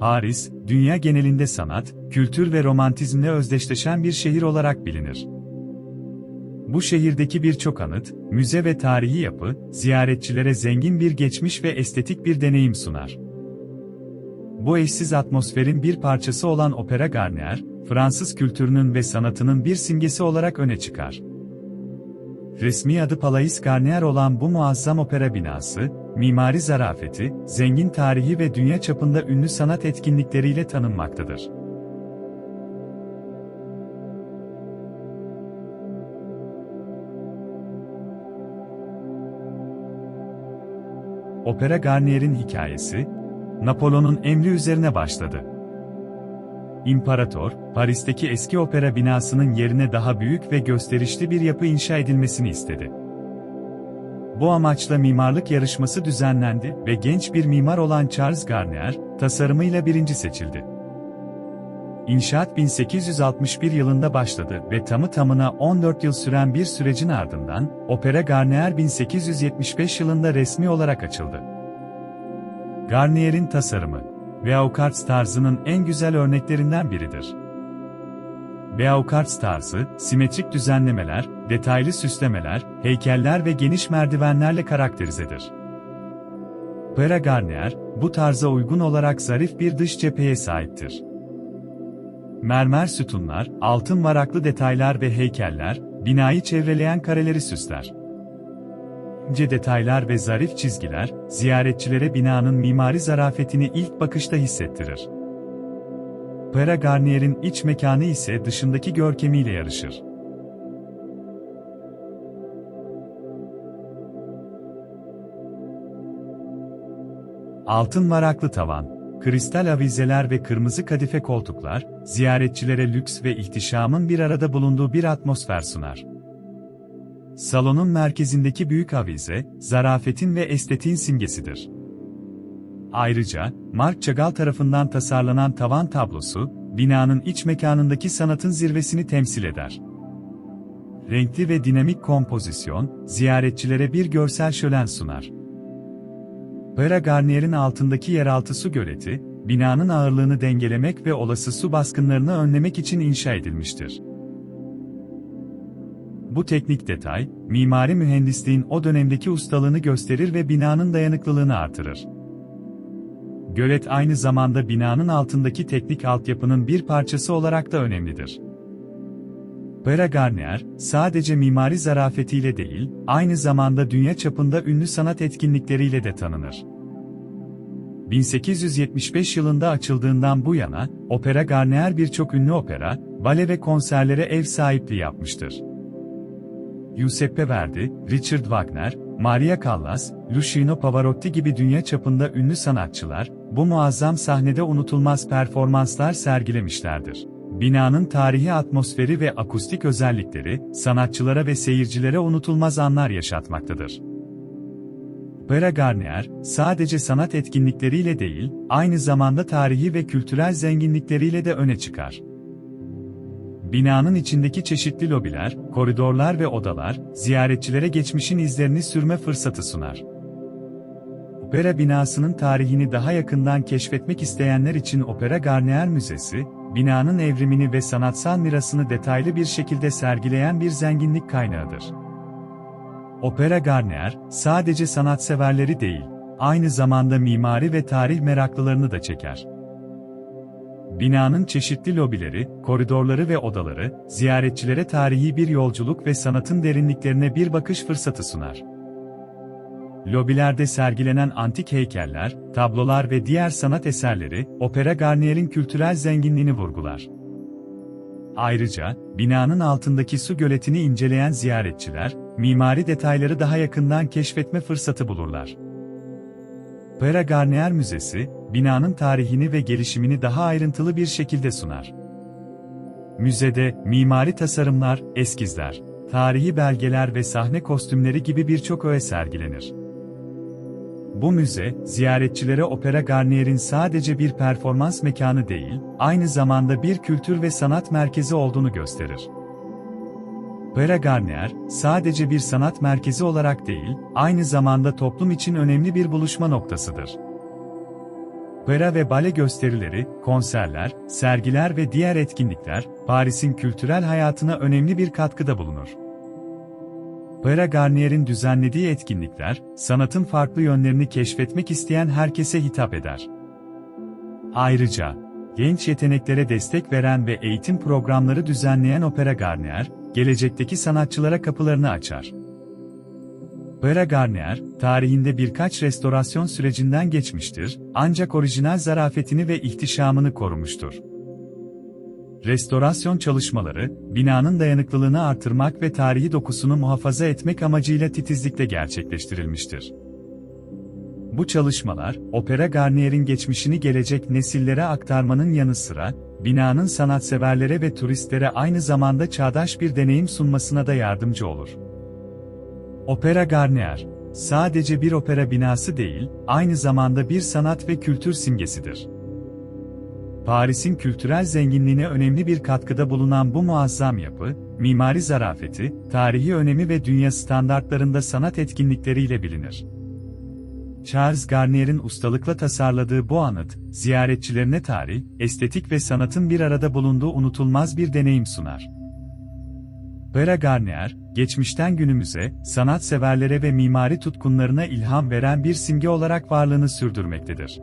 Paris, dünya genelinde sanat, kültür ve romantizmle özdeşleşen bir şehir olarak bilinir. Bu şehirdeki birçok anıt, müze ve tarihi yapı, ziyaretçilere zengin bir geçmiş ve estetik bir deneyim sunar. Bu eşsiz atmosferin bir parçası olan Opera Garnier, Fransız kültürünün ve sanatının bir simgesi olarak öne çıkar. Resmi adı Palais Garnier olan bu muazzam opera binası, mimari zarafeti, zengin tarihi ve dünya çapında ünlü sanat etkinlikleriyle tanınmaktadır. Opera Garnier'in hikayesi, Napolyon'un emri üzerine başladı. İmparator, Paris'teki eski opera binasının yerine daha büyük ve gösterişli bir yapı inşa edilmesini istedi. Bu amaçla mimarlık yarışması düzenlendi ve genç bir mimar olan Charles Garnier, tasarımıyla birinci seçildi. İnşaat 1861 yılında başladı ve tamı tamına 14 yıl süren bir sürecin ardından, Opera Garnier 1875 yılında resmi olarak açıldı. Garnier'in tasarımı, Beaucard tarzının en güzel örneklerinden biridir. Beaucard tarzı, simetrik düzenlemeler, detaylı süslemeler, heykeller ve geniş merdivenlerle karakterizedir. Pera Garnier, bu tarza uygun olarak zarif bir dış cepheye sahiptir. Mermer sütunlar, altın varaklı detaylar ve heykeller, binayı çevreleyen kareleri süsler. İnce detaylar ve zarif çizgiler, ziyaretçilere binanın mimari zarafetini ilk bakışta hissettirir. Pera Garnier'in iç mekanı ise dışındaki görkemiyle yarışır. Altın varaklı tavan, kristal avizeler ve kırmızı kadife koltuklar, ziyaretçilere lüks ve ihtişamın bir arada bulunduğu bir atmosfer sunar. Salonun merkezindeki büyük avize, zarafetin ve estetiğin simgesidir. Ayrıca, Marc Chagall tarafından tasarlanan tavan tablosu, binanın iç mekanındaki sanatın zirvesini temsil eder. Renkli ve dinamik kompozisyon, ziyaretçilere bir görsel şölen sunar. Pera Garnier'in altındaki yeraltı su göleti, binanın ağırlığını dengelemek ve olası su baskınlarını önlemek için inşa edilmiştir. Bu teknik detay, mimari mühendisliğin o dönemdeki ustalığını gösterir ve binanın dayanıklılığını artırır. Gölet aynı zamanda binanın altındaki teknik altyapının bir parçası olarak da önemlidir. Pera Garnier, sadece mimari zarafetiyle değil, aynı zamanda dünya çapında ünlü sanat etkinlikleriyle de tanınır. 1875 yılında açıldığından bu yana, Opera Garnier birçok ünlü opera, bale ve konserlere ev sahipliği yapmıştır. Giuseppe Verdi, Richard Wagner, Maria Callas, Luciano Pavarotti gibi dünya çapında ünlü sanatçılar, bu muazzam sahnede unutulmaz performanslar sergilemişlerdir. Binanın tarihi atmosferi ve akustik özellikleri, sanatçılara ve seyircilere unutulmaz anlar yaşatmaktadır. Opera Garnier, sadece sanat etkinlikleriyle değil, aynı zamanda tarihi ve kültürel zenginlikleriyle de öne çıkar. Binanın içindeki çeşitli lobiler, koridorlar ve odalar, ziyaretçilere geçmişin izlerini sürme fırsatı sunar. Opera binasının tarihini daha yakından keşfetmek isteyenler için Opera Garnier Müzesi, binanın evrimini ve sanatsal mirasını detaylı bir şekilde sergileyen bir zenginlik kaynağıdır. Opera Garnier, sadece sanatseverleri değil, aynı zamanda mimari ve tarih meraklılarını da çeker. Binanın çeşitli lobileri, koridorları ve odaları, ziyaretçilere tarihi bir yolculuk ve sanatın derinliklerine bir bakış fırsatı sunar. Lobilerde sergilenen antik heykeller, tablolar ve diğer sanat eserleri, Opera Garnier'in kültürel zenginliğini vurgular. Ayrıca, binanın altındaki su göletini inceleyen ziyaretçiler, mimari detayları daha yakından keşfetme fırsatı bulurlar. Opera Garnier Müzesi, binanın tarihini ve gelişimini daha ayrıntılı bir şekilde sunar. Müzede, mimari tasarımlar, eskizler, tarihi belgeler ve sahne kostümleri gibi birçok öğe sergilenir. Bu müze, ziyaretçilere Opera Garnier'in sadece bir performans mekanı değil, aynı zamanda bir kültür ve sanat merkezi olduğunu gösterir. Opera Garnier, sadece bir sanat merkezi olarak değil, aynı zamanda toplum için önemli bir buluşma noktasıdır. Opera ve bale gösterileri, konserler, sergiler ve diğer etkinlikler, Paris'in kültürel hayatına önemli bir katkıda bulunur. Opera Garnier'in düzenlediği etkinlikler, sanatın farklı yönlerini keşfetmek isteyen herkese hitap eder. Ayrıca, genç yeteneklere destek veren ve eğitim programları düzenleyen Opera Garnier, gelecekteki sanatçılara kapılarını açar. Opera Garnier, tarihinde birkaç restorasyon sürecinden geçmiştir, ancak orijinal zarafetini ve ihtişamını korumuştur. Restorasyon çalışmaları, binanın dayanıklılığını artırmak ve tarihi dokusunu muhafaza etmek amacıyla titizlikle gerçekleştirilmiştir. Bu çalışmalar, Opera Garnier'in geçmişini gelecek nesillere aktarmanın yanı sıra, binanın sanatseverlere ve turistlere aynı zamanda çağdaş bir deneyim sunmasına da yardımcı olur. Opera Garnier, sadece bir opera binası değil, aynı zamanda bir sanat ve kültür simgesidir. Paris'in kültürel zenginliğine önemli bir katkıda bulunan bu muazzam yapı, mimari zarafeti, tarihi önemi ve dünya standartlarında sanat etkinlikleriyle bilinir. Charles Garnier'in ustalıkla tasarladığı bu anıt, ziyaretçilerine tarih, estetik ve sanatın bir arada bulunduğu unutulmaz bir deneyim sunar. Opera Garnier, geçmişten günümüze, sanatseverlere ve mimari tutkunlarına ilham veren bir simge olarak varlığını sürdürmektedir.